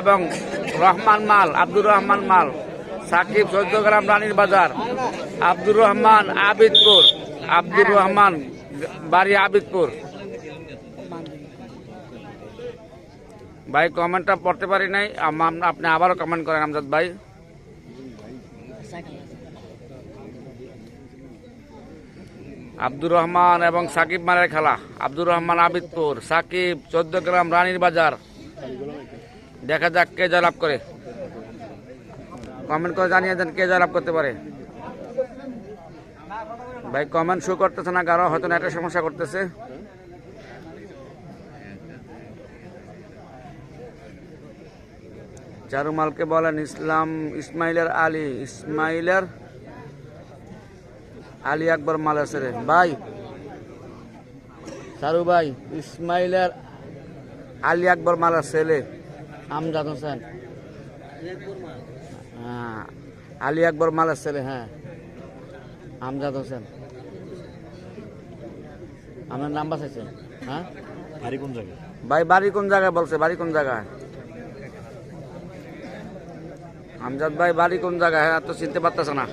এবং রহমান মাল, আব্দুর রহমান মাল, সাকিব চোদ্দ গ্রাম রানীর বাজার, আব্দুর রহমান আবিদপুর, আব্দুর রহমান বাড়ি আবিদপুর। ভাই, কমেন্টটা পড়তে পারি নাই আপনি আবারও কমেন্ট করেন, আমজাদ ভাই। আব্দুর রহমান এবং সাকিব মারের খেলা, আব্দুর রহমান আবিদপুর, সাকিব চোদ্দ গ্রাম রানীর বাজার। দেখা যাক কে জয়লাভ করে। কমেন্ট করে জানিয়ে দেন কে জয়লাভ করতে পারে। ভাই কমেন্ট শো করতেছে না কারও হয়তো একটা সমস্যা করতেছে। চারুমালকে বলেন, ইসলাম, ইসমাইলের আলী ইসমাইলের আলী আকবর মাল আছে রে। ভাই, চারু ভাই, ইসমাইলের আলী আকবর মালার ছেলে আমজাদ হোসেন হ্যাঁ আলী আকবর মালার ছেলে হ্যাঁ আমজাদ হোসেন আপনার নাম্বার আছে হ্যাঁ বাড়ি কোন জায়গায় ভাই বাড়ি কোন জায়গায় বলছে বাড়ি কোন জায়গায় আমজাদ ভাই বাড়ি কোন জায়গায় হ্যাঁ তো চিনতে পারতেছে না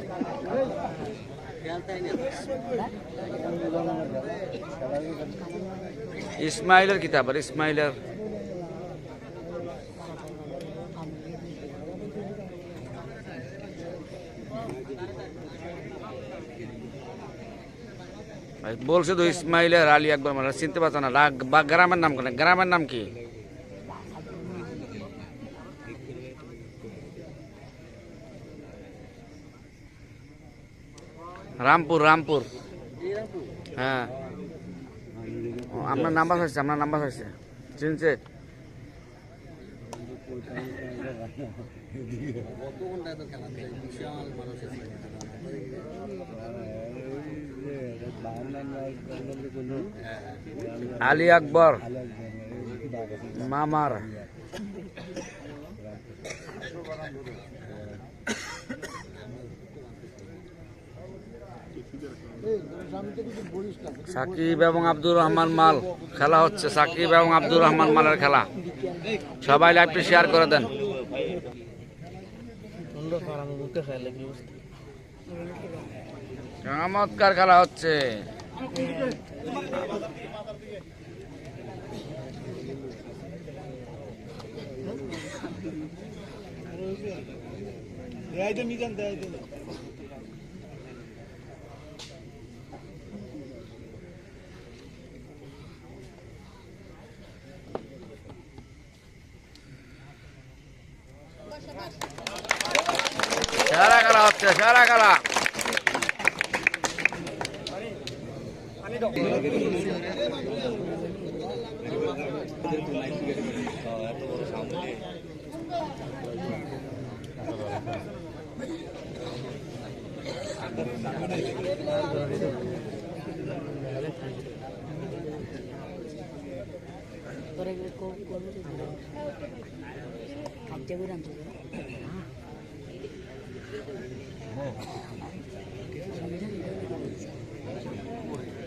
ইসমাইলের কিতাব আর ইসমাইলের ভাই বলছে তো ইসমাইলের আলী একবার মানে চিনতে পারছ না? বা গ্রামের নাম কোন গ্রামের নাম কি? রামপুর রামপুর। হ্যাঁ। আপনার নাম্বার হয়েছে, আপনার নাম্বার হয়েছে। চিনছে? আলী আকবর, মামার। সাকিব এবং আব্দুর রহমান মাল খেলা হচ্ছে, সাকিব এবং আব্দুর রহমান মালের খেলা। সবাই লাইভটি শেয়ার করে দেন। চমৎকার খেলা হচ্ছে। সেরা খেলা হচ্ছে সেরা খেলা। এত বড় সামনে 갑자기 안 들어. 뭐.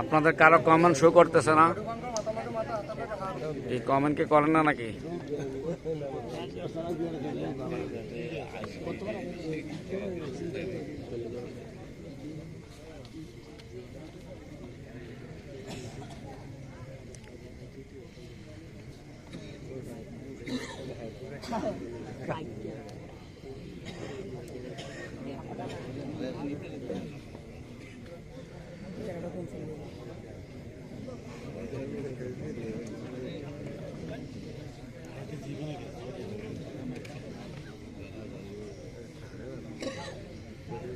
আপনাদের কারও কমেন্ট শো করতেছে না? এই কমেন্ট কি করেন না নাকি?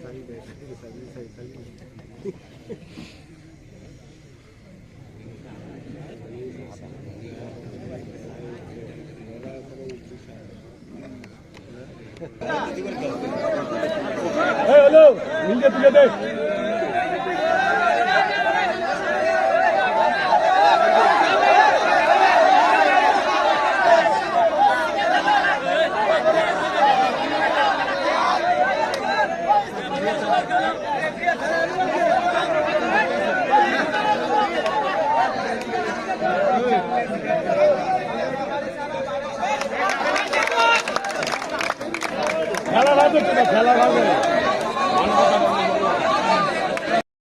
살리네 살리네 살리네 살리네. হ্যালো নিজে তুলে দে খেলা রাখবে